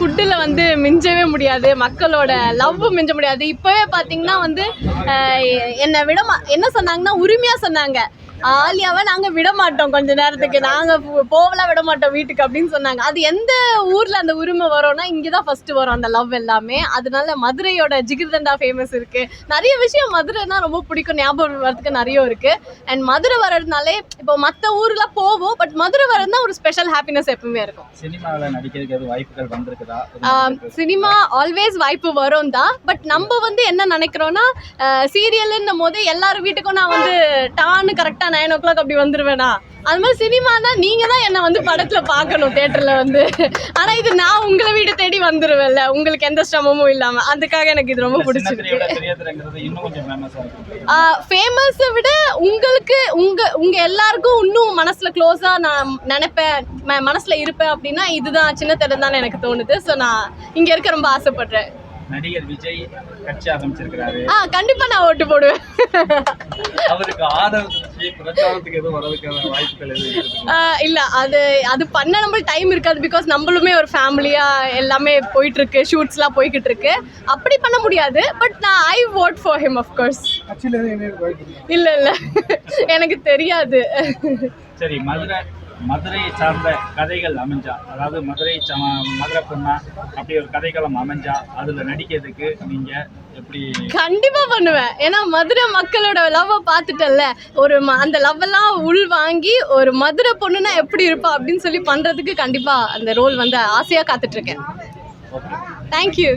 ஃபுட்டில் வந்து மிஞ்சவே முடியாது மக்களோட லவ் மிஞ்ச முடியாது. இப்போவே பார்த்தீங்கன்னா வந்து என்னை விட என்ன சொன்னாங்கன்னா உரிமையாக சொன்னாங்க. ஆலியாவை நாங்கள் விட மாட்டோம் கொஞ்ச நேரத்துக்கு. நாங்கள் போகலாம் விட மாட்டோம் வீட்டுக்கு அப்படின்னு சொன்னாங்க. அது எந்த ஊரில் அந்த உரிமை வரும்னா இங்கே தான் ஃபஸ்ட்டு வரும் அந்த லவ் எல்லாமே. அதனால மதுரையோட ஜிகிர்தண்டா ஃபேமஸ் இருக்குது நிறைய விஷயம் மதுரைனா ரொம்ப பிடிக்கும். ஞாபகம் வரதுக்கு நிறைய இருக்குது அண்ட் மதுரை வர்றதுனாலே இப்போ மற்ற ஊர்லாம் போவோம் பட் மதுரை வர்றதுனா ஒரு ஸ்பெஷல் ஹாப்பினஸ் எப்பவுமே இருக்கும். சினிமாவில் நடிக்கிறதுக்கு வாய்ப்புகள் வந்திருக்குதா? சினிமா ஆல்வேஸ் வாய்ப்பு வரும் தான் பட் நம்ம வந்து என்ன நினைக்கிறோன்னா சீரியல்ன்னும் போது எல்லார் வீட்டுக்கும் நான் வந்து டான்னு கரெக்டாக நைன் ஓ கிளாக் அப்படி வந்துருவேனா? அது மாதிரி சினிமானா நீங்கள் தான் என்னை வந்து படத்தில் பார்க்கணும் தேட்டரில் வந்து. ஆனால் இது நான் உங்களை வீடு தேடி வந்துருவேன்ல. உங்களுக்கு எந்த சிரமமும் இல்லாமல் அதுக்காக எனக்கு இது ரொம்ப பிடிச்சிருக்கு. ஃபேமஸை விட உங்களுக்கு உங்க உங்க எல்லாருக்கும் இன்னும் மனசுல க்ளோஸா நான் நினைப்பேன் மனசுல இருப்பேன் அப்படின்னா இதுதான் சின்ன திறம் தான் எனக்கு தோணுது. ஸோ நான் இங்க இருக்க ரொம்ப ஆசைப்படுறேன். நடிகர் விஜய் கட்சி ஆரம்பிச்சிருக்கிறாரு. ஆ கண்டிப்பா நான் ஓட்டு போடுவேன். அவருக்கு ஆதரவு இல்ல அது அது பண்ண நம்மளுக்கு டைம் இருக்காது பிகாஸ் நம்மளுமே ஒரு ஃபேமிலியா எல்லாமே போயிட்டு இருக்கு ஷூட்ஸ்லாம் போய்கிட்டு இருக்கு அப்படி பண்ண முடியாது பட் நான் I vote for of course. இல்ல இல்ல. எனக்கு தெரியாது. சரி மதுரை மதுரையை சார்ந்த கதைகள் அமைஞ்சா அதாவது மதுரை மதுரை பொண்ணா அப்படி ஒரு கதைக்களம் அமைஞ்சா அதுல நடிக்கிறதுக்கு நீங்க எப்படி கண்டிப்பா பண்ணுவேன். ஏன்னா மதுரை மக்களோட லவ்வை பார்த்துட்டல்ல ஒரு ம- அந்த லவ் எல்லாம் உள் வாங்கி ஒரு மதுரை பொண்ணுனா எப்படி இருப்பா அப்படின்னு சொல்லி பண்றதுக்கு கண்டிப்பா அந்த ரோல் வந்து ஆசையா காத்துட்டு இருக்கேன். Okay thank you